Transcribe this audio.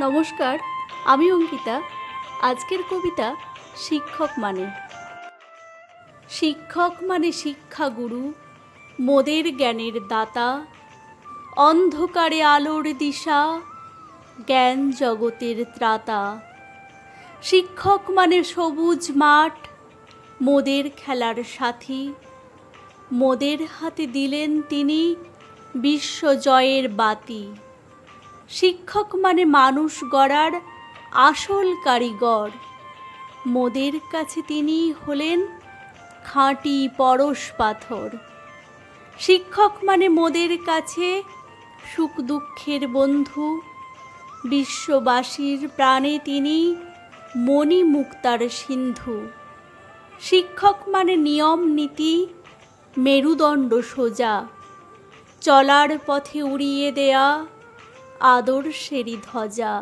নমস্কার, আমি অঙ্কিতা। আজকের কবিতা শিক্ষক মানে। শিক্ষক মানে শিক্ষাগুরু, মোদের জ্ঞানের দাতা, অন্ধকারে আলোর দিশা, জ্ঞান জগতের ত্রাতা। শিক্ষক মানে সবুজ মাঠ, মোদের খেলার সাথী। মোদের হাতে দিলেন তিনি বিশ্বজয়ের বাতি। শিক্ষক মানে মানুষ গড়ার আসল কারিগর। মোদের কাছে তিনি হলেন খাঁটি পরশ পাথর। শিক্ষক মানে মোদের কাছে সুখ দুঃখের বন্ধু। বিশ্ববাসীর প্রাণে তিনি মণি মুক্তার সিন্ধু। শিক্ষক মানে নিয়ম, নীতি, মেরুদণ্ড সোজা। চলার পথে উড়িয়ে দেয়া আদর্শেরই ধ্বজা।